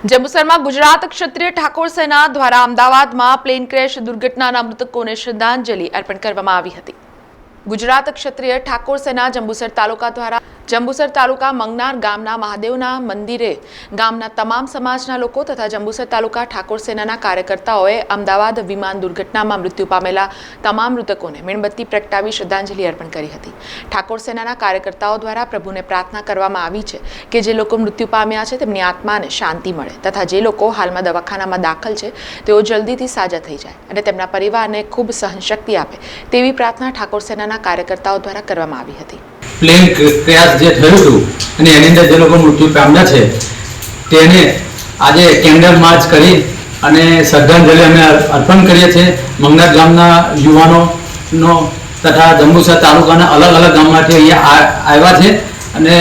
જંબુસરમાં ગુજરાત ક્ષત્રિય ઠાકોર સેના દ્વારા અમદાવાદમાં પ્લેન ક્રેશ દુર્ઘટનાના મૃતકોને શ્રદ્ધાંજલિ અર્પણ કરવામાં આવી હતી. ગુજરાત ક્ષત્રિય ઠાકોર સેના જંબુસર તાલુકા દ્વારા જંબુસર તાલુકા મંગનાર ગામના મહાદેવના મંદિરે ગામના તમામ સમાજના લોકો તથા જંબુસર તાલુકા ઠાકોર સેનાના કાર્યકર્તાઓએ અમદાવાદ વિમાન દુર્ઘટનામાં મૃત્યુ પામેલા તમામ મૃતકોને મીણબત્તી પ્રગટાવી શ્રદ્ધાંજલિ અર્પણ કરી હતી. ઠાકોર સેનાના કાર્યકર્તાઓ દ્વારા પ્રભુને પ્રાર્થના કરવામાં આવી છે કે જે લોકો મૃત્યુ પામ્યા છે તેમની આત્માને શાંતિ મળે તથા જે લોકો હાલમાં દવાખાનામાં દાખલ છે તેઓ જલ્દીથી સાજા થઈ જાય અને તેમના પરિવારને ખૂબ સહનશક્તિ આપે તેવી પ્રાર્થના ઠાકોર સેનાના કાર્યકર્તાઓ દ્વારા કરવામાં આવી હતી. પ્લેન ક્રેશ જે થયું હતું અને એની અંદર જે લોકો મૃત્યુ પામ્યા છે, તેને આજે કેન્ડલ માર્ચ કરી અને શ્રદ્ધાંજલિ અમે અર્પણ કરીએ છીએ. મંગનાથ ગામના યુવાનોનો તથા જંબુસર તાલુકાના અલગ અલગ ગામમાંથી અહીંયા આવ્યા છે અને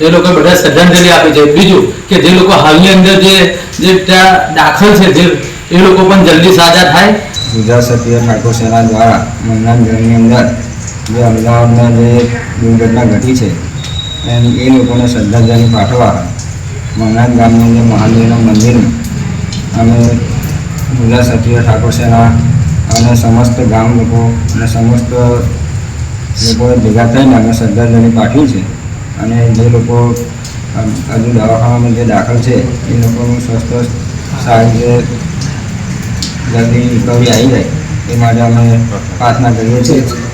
એ લોકો બધા શ્રદ્ધાંજલિ આપે છે. બીજું કે જે લોકો હાલની અંદર જે જે ત્યાં દાખલ છે, જે, એ લોકો પણ જલ્દી સાજા થાય. ગુજરાત સત્ય ઠાકોર સેના દ્વારા મંગનાથ ગામની અંદર જે અમદાવાદમાં જે દુર્ઘટના ઘટી છે, એમ એ લોકોને શ્રદ્ધાંજલિ પાઠવવા મંગનાથ ગામની જે મહાદેવના મંદિરમાં અમે ગુજરાત સચિવ ઠાકોર સેના અને સમસ્ત ગામ લોકો અને સમસ્ત લોકોએ ભેગા થઈને અમે શ્રદ્ધાંજલિ પાઠવી છે. અને જે લોકો હજુ દવાખાનામાં જે દાખલ છે, એ લોકોનું સ્વસ્થ સારી રીતે જલ્દી રિકવરી આવી જાય, એ માટે અમે પ્રાર્થના કરીએ છીએ.